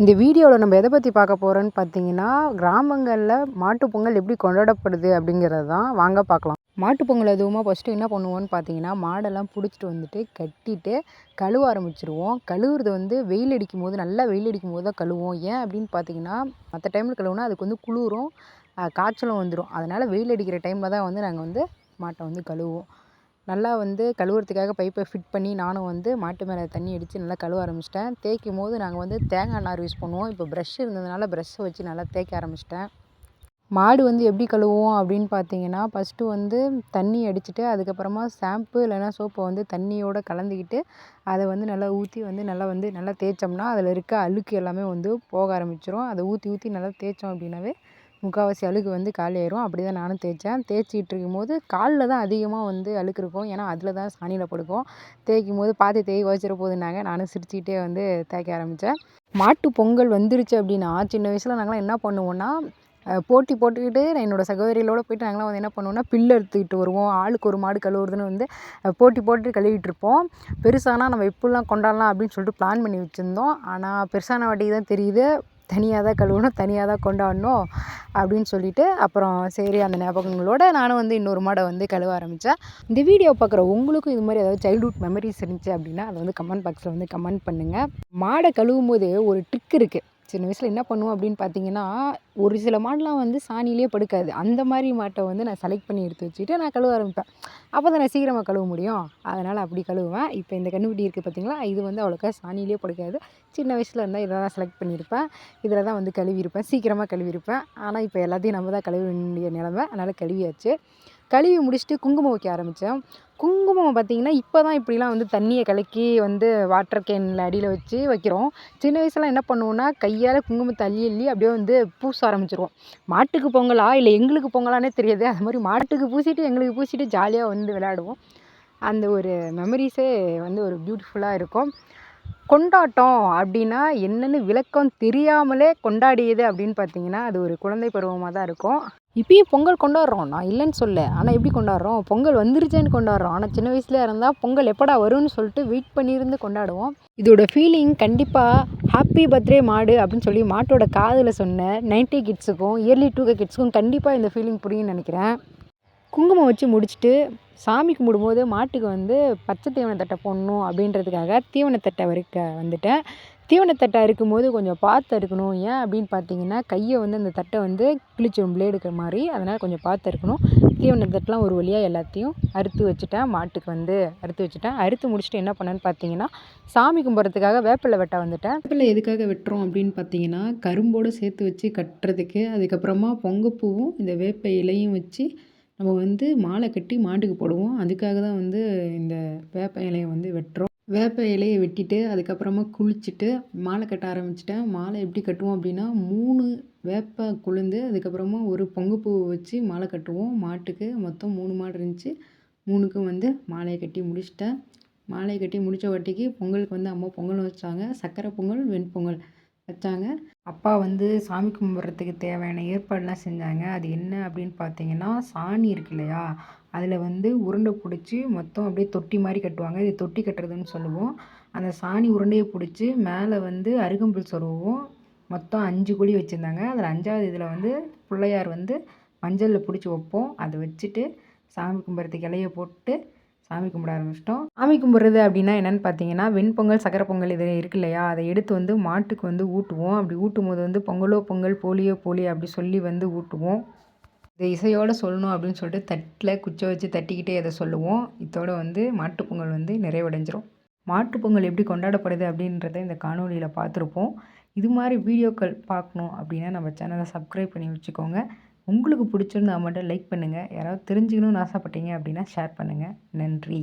இந்த வீடியோவில் நம்ம எதை பற்றி பார்க்க போகிறோன்னு பார்த்தீங்கன்னா கிராமங்களில் மாட்டுப் பொங்கல் எப்படி கொண்டாடப்படுது அப்படிங்கிறது தான் வாங்க பார்க்கலாம். மாட்டுப் பொங்கல் எதுவுமா ஃபஸ்ட்டு என்ன பண்ணுவோன்னு பார்த்தீங்கன்னா மாடெல்லாம் பிடிச்சிட்டு வந்துட்டு கட்டிட்டு கழுவ ஆரம்பிச்சிருவோம். கழுவுறது வந்து வெயில் அடிக்கும் போது நல்லா வெயில் அடிக்கும் போது தான் கழுவோம் ஏன் அப்படின்னு பார்த்தீங்கன்னா மற்ற டைமில் கழுவுனா அதுக்கு வந்து குளிரும் காய்ச்சலும் வந்துடும் அதனால் வெயில் அடிக்கிற டைமில் தான் வந்து நாங்கள் வந்து மாட்டை வந்து கழுவுவோம். நல்லா வந்து கழுவுறதுக்காக பைப்பை ஃபிட் பண்ணி நானும் வந்து மாட்டு மேலே தண்ணி அடித்து நல்லா கழுவ ஆரம்பிச்சிட்டேன். தேய்க்கும் போது நாங்கள் வந்து தேங்காய் நார் யூஸ் பண்ணுவோம். இப்போ ப்ரஷ் இருந்ததுனால ப்ரஷ்ஷை வச்சு நல்லா தேய்க்க ஆரம்பிச்சிட்டேன். மாடு வந்து எப்படி கழுவுவோம் அப்படின்னு பார்த்தீங்கன்னா ஃபஸ்ட்டு வந்து தண்ணி அடிச்சுட்டு அதுக்கப்புறமா ஷாம்பு இல்லைன்னா சோப்பை வந்து தண்ணியோடு கலந்துக்கிட்டு அதை வந்து நல்லா ஊற்றி வந்து நல்லா வந்து நல்லா தேய்ச்சோம்னா அதில் இருக்க அழுக்கு எல்லாமே வந்து போக ஆரம்பிச்சிடும் அதை ஊற்றி ஊற்றி நல்லா தேய்ச்சோம் அப்படின்னாவே முக்கால்வாசி அழுக்கு வந்து காலியாயிடும் அப்படி தான் நானும் தேய்ச்சேன். தேய்ச்சிட்டு இருக்கும்போது காலில் தான் அதிகமாக வந்து அழுக்கு இருக்கும் ஏன்னா அதில் தான் சாணியில் படுக்கும். தேய்க்கும் போது பார்த்து தேய் வச்சிட போகுதுன்னாங்க நானும் சிரிச்சுக்கிட்டே வந்து தேய்க்க ஆரம்பித்தேன் மாட்டு பொங்கல் வந்துருச்சு அப்படின்னா சின்ன வயசில் நாங்களாம் என்ன பண்ணுவோன்னா போட்டி போட்டுக்கிட்டு என்னோடய சகோதரிகளோடு போயிட்டு நாங்களாம் வந்து என்ன பண்ணுவோம்னா பில்லு எடுத்துக்கிட்டு வருவோம். ஆளுக்கு ஒரு மாடு கழுவுறதுன்னு வந்து போட்டி போட்டு கழுவிட்டு இருப்போம். பெருசானால் நம்ம எப்படிலாம் கொண்டாடலாம் அப்படின்னு சொல்லிட்டு பிளான் பண்ணி வச்சுருந்தோம். ஆனால் பெருசான வாட்டிக்கு தான் தெரியுது. தனியாக தான் கழுவணும் தனியாக தான் கொண்டாடணும் அப்படின்னு சொல்லிட்டு அப்புறம் சரி அந்த ஞாபகங்களோடு நானும் வந்து இன்னொரு மாடை வந்து கழுவ ஆரம்பித்தேன் இந்த வீடியோ பார்க்குற உங்களுக்கும் இது மாதிரி ஏதாவது சைல்ட்ஹுட் மெமரிஸ் இருந்துச்சு அப்படின்னா அதை வந்து கமெண்ட் பாக்ஸில் வந்து கமெண்ட் பண்ணுங்கள் மாடை கழுவும் போது ஒரு ட்ரிக் இருக்குது சின்ன வயசில் என்ன பண்ணுவோம் அப்படின்னு பார்த்தீங்கன்னா ஒரு சில மாடெலாம் வந்து சாணியிலே படுக்காது. அந்த மாதிரி மாட்டை வந்து நான் செலக்ட் பண்ணி எடுத்து வச்சுட்டு நான் கழுவ ஆரம்பிப்பேன். அப்போ தான் நான் சீக்கிரமாக கழுவ முடியும். அதனால் அப்படி கழுவுவேன். இப்போ இந்த கண்ணுக்குட்டி இருக்குது பார்த்தீங்களா இது வந்து அவ்வளோக்கா சாணியிலே படுக்காது. சின்ன வயசில் இருந்தால் இதை தான் செலக்ட் பண்ணியிருப்பேன். இதில் தான் வந்து கழுவியிருப்பேன். சீக்கிரமாக கழுவியிருப்பேன். ஆனால் இப்போ எல்லாத்தையும் நம்ம தான் கழுவ வேண்டிய நிலமை. அதனால் கழுவியாச்சு. கழுவி முடிச்சுட்டு குங்குமம் வைக்க ஆரம்பித்தேன் குங்குமம் பார்த்திங்கன்னா இப்போ தான் இப்படிலாம் வந்து தண்ணியை கலக்கி வந்து வாட்டர் கேனில் அடியில் வச்சு வைக்கிறோம். சின்ன வயசுலாம் என்ன பண்ணுவோன்னா கையால் குங்குமத்தை அள்ளி அள்ளி அப்படியே வந்து பூச ஆரம்பிச்சிருவோம். மாட்டுக்கு பொங்கலா இல்லை எங்களுக்கு பொங்கலானே தெரியாது. அது மாதிரி மாட்டுக்கு பூசிட்டு எங்களுக்கு பூசிட்டு ஜாலியாக வந்து விளையாடுவோம். அந்த ஒரு மெமரிஸே வந்து ஒரு பியூட்டிஃபுல்லாக இருக்கும். கொண்டாட்டம் அப்படின்னா என்னென்னு விளக்கம் தெரியாமலே கொண்டாடியது அப்படின்னு பார்த்தீங்கன்னா அது ஒரு குழந்தை பருவமாக தான் இருக்கும். இப்பயும் பொங்கல் கொண்டாடுறோம். நான் இல்லைன்னு சொல்ல ஆனால் எப்படி கொண்டாடுறோம்? பொங்கல் வந்துருச்சேன்னு கொண்டாடுறோம். ஆனால் சின்ன வயசுல இருந்தால் பொங்கல் எப்படா வரும்னு சொல்லிட்டு வெயிட் பண்ணியிருந்து கொண்டாடுவோம். இதோட ஃபீலிங் கண்டிப்பாக ஹாப்பி பர்த்டே மாடு அப்படின்னு சொல்லி மாட்டோட காதில் சொன்ன நைன்டி கிட்ஸுக்கும் இயர்லி டூ கே கிட்ஸுக்கும் கண்டிப்பாக இந்த ஃபீலிங் புரியும்னு நினைக்கிறேன். குங்குமம் வச்சு முடிச்சுட்டு சாமி கும்பிடும்போது மாட்டுக்கு வந்து பச்சை தீவனத்தட்டை போடணும் அப்படின்றதுக்காக தீவனத்தட்டை வறுக்க வந்துட்டேன். தீவனத்தட்டை அறுக்கும்போது கொஞ்சம் பார்த்து அறுக்கணும். ஏன் அப்படின்னு பார்த்தீங்கன்னா கையை வந்து அந்த தட்டை வந்து கிழிச்சிடும் பிளேடுக்கிற மாதிரி அதனால் கொஞ்சம் பார்த்து அறுக்கணும். தீவனத்தட்டெலாம் ஒரு வழியாக எல்லாத்தையும் அறுத்து வச்சுட்டேன். மாட்டுக்கு வந்து அறுத்து வச்சுட்டேன். அறுத்து முடிச்சுட்டு என்ன பண்ணேன்னு பார்த்தீங்கன்னா சாமி கும்பிட்றதுக்காக வேப்பிலை வெட்ட வந்துட்டேன். வேப்பிலை எதுக்காக வெட்டுறோம் அப்படின்னு பார்த்தீங்கன்னா கரும்போடு சேர்த்து வச்சு கட்டுறதுக்கு அதுக்கப்புறமா பொங்கப்பூவும் இந்த வேப்ப இலையும் வச்சு நம்ம வந்து மாலை கட்டி மாட்டுக்கு போடுவோம். அதுக்காக தான் வந்து இந்த வேப்ப இலையை வந்து வெட்டுறோம். வேப்ப இலையை வெட்டிட்டு அதுக்கப்புறமா குளிச்சுட்டு மாலை கட்ட ஆரம்பிச்சிட்டேன். மாலை எப்படி கட்டுவோம் அப்படின்னா மூணு வேப்ப குளிர்ந்து அதுக்கப்புறமா ஒரு பொங்குப்பூ வச்சு மாலை கட்டுவோம். மாட்டுக்கு மொத்தம் மூணு மாடு இருந்துச்சு. மூணுக்கும் வந்து மாலையை கட்டி முடிச்சிட்டேன். மாலையை கட்டி முடித்த வாட்டிக்கு பொங்கலுக்கு வந்து அம்மா பொங்கல் வச்சாங்க. சக்கரை பொங்கல் வெண்பொங்கல் வச்சாங்க. அப்பா வந்து சாமி கும்பிட்றதுக்கு தேவையான ஏற்பாடுலாம் செஞ்சாங்க. அது என்ன அப்படின்னு பார்த்தீங்கன்னா சாணி இருக்கு இல்லையா? அதில் வந்து உருண்டை பிடிச்சி மொத்தம் அப்படியே தொட்டி மாதிரி கட்டுவாங்க. இது தொட்டி கட்டுறதுன்னு சொல்லுவோம். அந்த சாணி உருண்டையை பிடிச்சி மேலே வந்து அருகம்புல் சொருவோம் மொத்தம் அஞ்சு குழி வச்சுருந்தாங்க. அதில் அஞ்சாவது இதில் வந்து பிள்ளையார் வந்து மஞ்சளில் பிடிச்சி வைப்போம். அதை வச்சுட்டு சாமி கும்பிட்றதுக்கு இலைய போட்டு சாமி கும்பிட ஆரம்பிச்சிட்டோம். சாமி கும்பிட்றது அப்படின்னா என்னென்னு பார்த்தீங்கன்னா வெண்பொங்கல் சக்கரை பொங்கல் இது இருக்கு இல்லையா? அதை எடுத்து வந்து மாட்டுக்கு வந்து ஊட்டுவோம். அப்படி ஊட்டும் போது வந்து பொங்கலோ பொங்கல் போலியோ போலி அப்படி சொல்லி வந்து ஊட்டுவோம். இந்த இசையோடு சொல்லணும் அப்படின்னு சொல்லிட்டு தட்டில் குச்சை வச்சு தட்டிக்கிட்டே அதை சொல்லுவோம். இதோட வந்து மாட்டுப்பொங்கல் வந்து நிறைவடைஞ்சிரும். மாட்டுப்பொங்கல் எப்படி கொண்டாடப்படுது அப்படின்றத இந்த காணொலியில் பார்த்துருப்போம். இது மாதிரி வீடியோக்கள் பார்க்கணும் அப்படின்னா நம்ம சேனலை சப்ஸ்கிரைப் பண்ணி வச்சுக்கோங்க. உங்களுக்கு பிடிச்சிருந்தா மட்டும் லைக் பண்ணுங்கள் யாராவது தெரிஞ்சுக்கணுன்னு ஆசைப்பட்டீங்க அப்படின்னா ஷேர் பண்ணுங்கள் நன்றி.